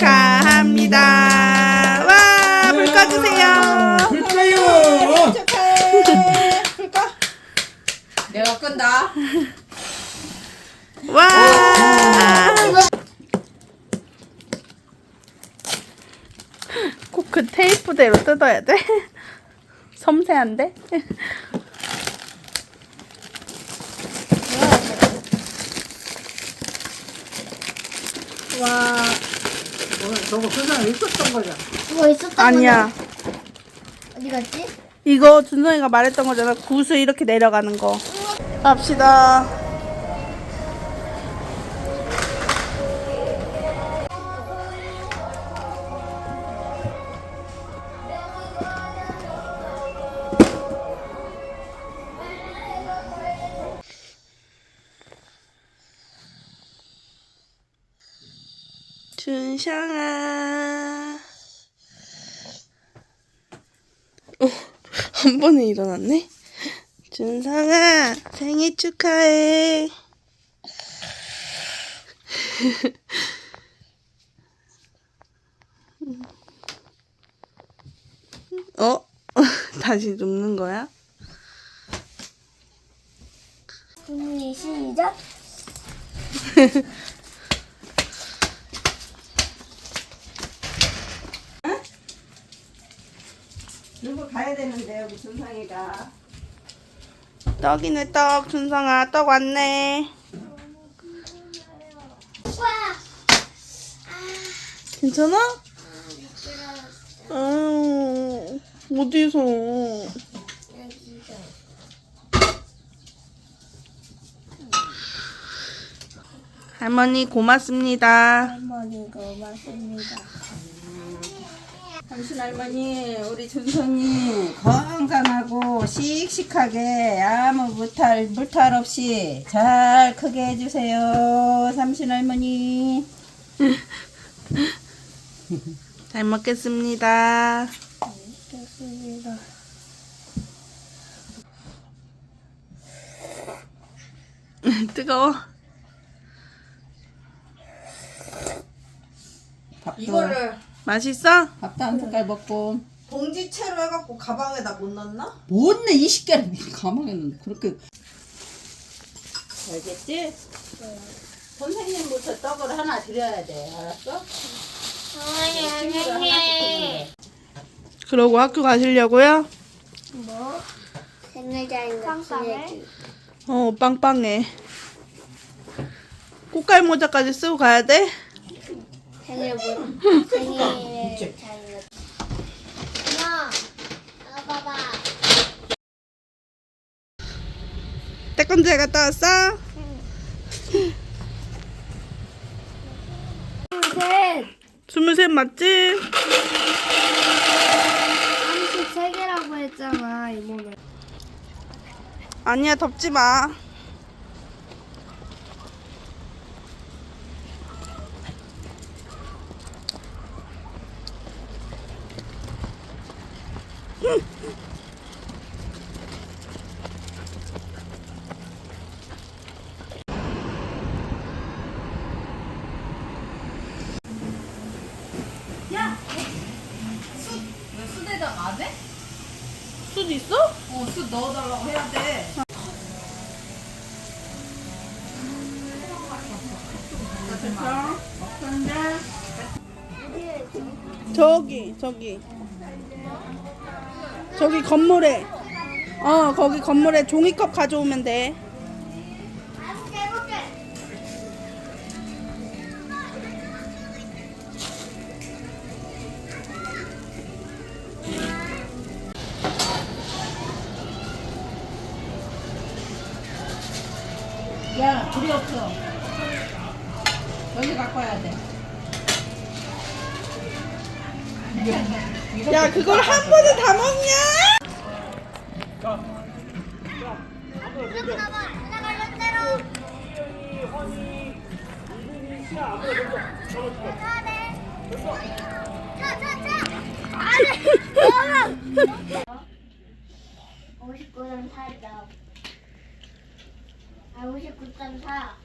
축하합니다. 와, 불 꺼주세요. 불까요? 축하해. 불 꺼. 내가 끈다. 와. 꼭 그 테이프대로 뜯어야 돼? 섬세한데? 저거 세상에 있었던 거잖아. 뭐 있었던 아니야. 거냐? 어디 갔지? 이거 준성이가 말했던 거잖아. 구슬 이렇게 내려가는 거. 갑시다. 준상아. 어, 한 번에 일어났네. 준상아, 생일 축하해. 어? 다시 눕는 거야? 준비 시작. 누구 가야 되는데 여기 준상이가. 떡이네 떡, 준상아, 떡 왔네. 와. 괜찮아? 아유, 어디서? 할머니 고맙습니다. 할머니 고맙습니다. 당신 할머니, 우리 준성이 건강하고 씩씩하게 아무 물탈, 물탈 없이 잘 크게 해주세요. 삼신 할머니. 잘 먹겠습니다. 좋습니다. 뜨거워. 밥도, 이거를 맛있어? 밥도 한 숟갈 먹고. 봉지채로 해갖고 가방에다 못 넣나? 못내 20개를 가망했는데 그렇게. 알겠지? 선생님부터 떡을 하나 드려야 돼. 알았어? 그러고 학교 가시려고요? 뭐? 무슨 얘기? 어, 빵빵해. 꽃갈 모자까지 쓰고 가야 돼? 생일 뭐? 생일 자인가? 엄마, 나 봐봐. 태권도에 갔다 왔어? 셋. 스물셋 맞지? 33개라고 했잖아 이번에. 아니야, 덥지 마. 수대장 안 해? 숯 있어? 어, 수 넣어달라고 해야 돼. 저기, 저기. 저기 건물에. 어, 거기 건물에 종이컵 가져오면 돼. 야, 불이 없어. 여기 갖고 와야 돼. 야, 그걸 한 번에 다 먹냐? 아, 59점 사자. 아, 59점 사.